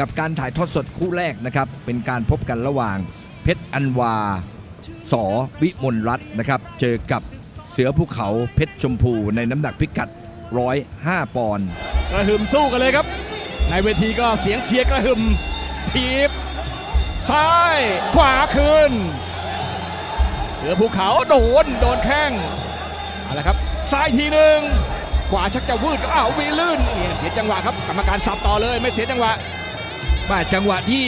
กับการถ่ายทอดสดคู่แรกนะครับ เป็นการพบกันระหว่างเพชรอันวาสอวิมลรัตน์นะครับ เจอกับเสือภูเขาเพชรชมพูในน้ำหนักพิกัด 105 ปอนด์กระหึ่มสู้กันเลยครับ ในเวทีก็เสียงเชียร์กระหึ่มทีบซ้ายขวาคืนเสือภูเขาโดนโดนแข้งเอาละครับซ้ายทีหนึ่งขวาชักจะวืดก็อ้าววีลื่นเนี่ยเสียจังหวะครับกรรมการสับต่อเลยไม่เสียจังหวะ มาจังหวะที่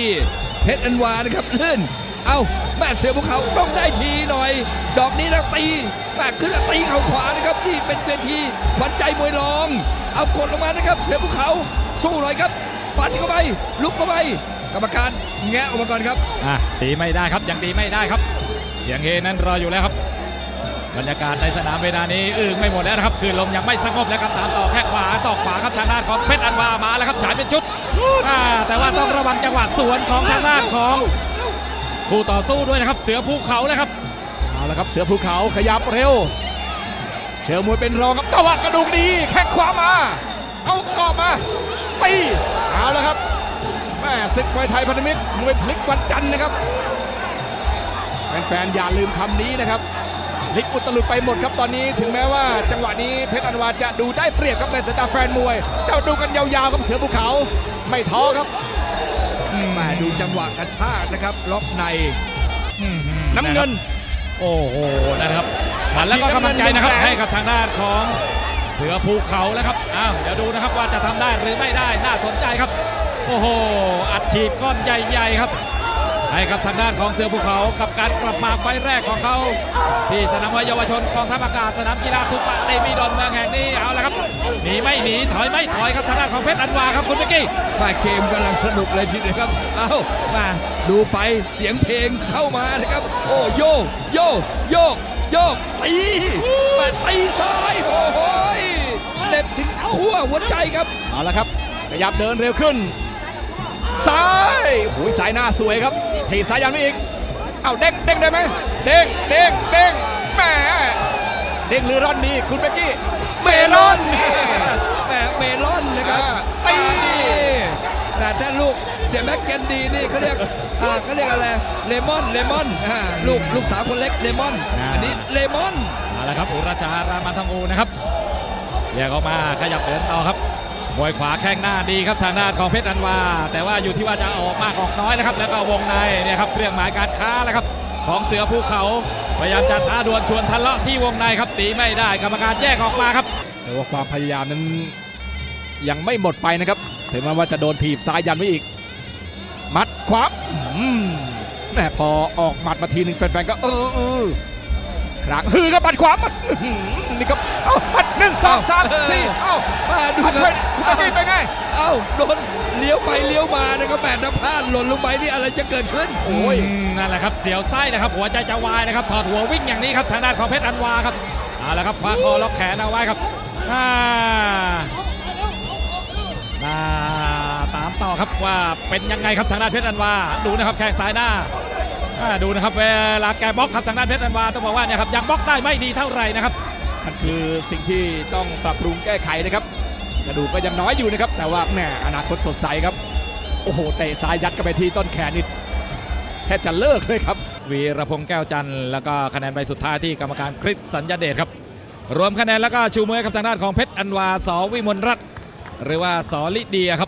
เพชรอันวานะครับลื่น เอาแม่เสือภูเขาต้องได้ทีหน่อย ดอกนี้นะตีแม่ขึ้นตีเข่าขวานะครับที่เป็นเวทีขวัญใจมวยรอง เอากดลงมานะครับ เสือภูเขาสู้หน่อยครับปันเข้าไปลุกเข้าไปกรรมการแงะออกมาก่อนครับอะตีไม่ได้ครับยังตีไม่ได้ครับเสียงเฮนั้นรออยู่แล้วครับ บรรยากาศในสนามเวลานี้อึ้งไม่หมดแล้วนะครับคือลมยังไม่สงบแล้วครับตามต่อแค่ขวาต่อขวาครับทางด้านของเพชรอันวามาแล้วครับฉายเป็นชุดแต่ว่าต้องระวังจังหวะสวนของทางด้านของคู่ต่อสู้ด้วยนะครับเสือภูเขานะครับเอาละครับเสือภูเขาขยับเร็วเชิงมวยเป็นรองครับตะวัดกระดูกดีแข้งขวามา เอากอบมาตีเอาละครับแม่ศึกมวยไทยพันธมิตรมวยพลิกวันจันทร์นะครับแฟนๆอย่าลืมคำนี้นะครับ ลิกอุตลุดไปหมดครับตอนนี้ถึงแม้ว่าจังหวะนี้เพชรอันวาจะดูได้เปรียบครับในสายตาแฟนมวยแต่ดูกันยาวๆกับเสือภูเขาไม่ท้อครับมาดูจังหวะกระชากนะครับ ล็อกในน้ำเงิน โอ้โหนะครับขวัญแล้วก็กำลังใจนะครับให้กับทางด้านของเสือภูเขาแล้วครับอ้าวเดี๋ยวดูนะครับว่าจะทำได้หรือไม่ได้น่าสนใจครับ โอ้โหอัดฉีดก้อนใหญ่ ๆ ครับ ให้กับทางด้านของเสือภูเขากับการกลับมาไฟล์แรกของเขา ที่สนามมวยเยาวชนกองทัพอากาศสนามกีฬาทุกปะเตมีดอนเมืองแห่งนี้เอาละครับหนีไม่หนีถอยไม่ถอยครับทางด้านของเพชรอันวาครับคุณเมื่อกี้มาเกมกำลังสนุกเลยทีเดียวครับเอามาดูไปเสียงเพลงเข้ามานะครับ โอ้โยกโยกโยกโยกตีมาตีซ้ายโอ้โหยเด็บถึงขั้วหัวใจครับเอาละครับขยับเดินเร็วขึ้นซ้ายหูยสายหน้าสวยครับ ถีบซ้ายยันไม่อีก เอาเด้งเด้งได้ไหมเด้งเด้งเด้งแหมเด้งหรือร่อนดีคุณเบกกี้เมลอนแหมเมลอนนะครับอ่าตีแต่ถ้าลูกเสียแม็กเกนดีนี่เขาเรียกอ่าเขาเรียกอะไรเลมอนเลมอนอ่าลูกลูกสาวคนเล็กเลมอนอ่าอันนี้เลมอนเอาละครับอุราชารามันทองอูนะครับแยกออกมาขยับเดินต่อครับ มวยขวาแข้งหน้าดีครับทางด้านของเพชรอันวา แต่ว่าอยู่ที่ว่าจะออกมากออกน้อยนะครับ แล้วก็วงในเนี่ยครับเครื่องหมายการค้าแล้วครับ ของเสือภูเขาพยายามจะท้าดวลชวนทะเลาะที่วงในครับตีไม่ได้กรรมการแยกออกมาครับ แต่ว่าความพยายามนั้นยังไม่หมดไปนะครับถึงแม้ว่าจะโดนถีบซ้ายยันไว้อีก มัดขวาอืมแม่พอออกหมัดมาทีหนึ่งแฟนๆก็เออครั้งฮือครับมัดขวามัด นี่ครับเอามัดหนึ่งสองสามสี่เอามาดูเอาคช่วยรับคุณเบกกี้เป็นไงเอ้าโดนเลี้ยวไปเลี้ยวมานะครับแปดถ้าพลาดหล่นลงไปนี่อะไรจะเกิดขึ้นโอ้ยมนั่นแหละครับเสียวไส้นะครับ หัวใจจะวายนะครับถอดหัววิ่งอย่างนี้ครับทางด้านของเพชรอันวาครับเอาละครับคว้าคอล็อกแขนเอาไว้ครับอ่าน่าตามต่อครับว่าเป็นยังไงครับทางด้านเพชรอันวาดูนะครับแข้งซ้ายหน้าอ่าดูนะครับเวลาแกบล็อกครับทางด้านเพชรอันวาต้องบอกว่าเนี่ยครับยังบล็อกได้ไม่ดีเท่าไหร่นะครับ มันคือสิ่งที่ต้องปรับปรุงแก้ไขนะครับ กระดูกก็ยังน้อยอยู่นะครับ แต่ว่าแหมอนาคตสดใสครับ โอ้โหเตะซ้ายยัดกันไปที่ต้นแขนนี่แทบจะเลิกเลยครับ วีรพงษ์แก้วจันทร์แล้วก็คะแนนใบสุดท้ายที่กรรมการคริสสัญญาเดชครับ รวมคะแนนแล้วก็ชูมือกับทางด้านของเพชรอันวาสวิมลรัตน์หรือว่าสอลิเดียครับ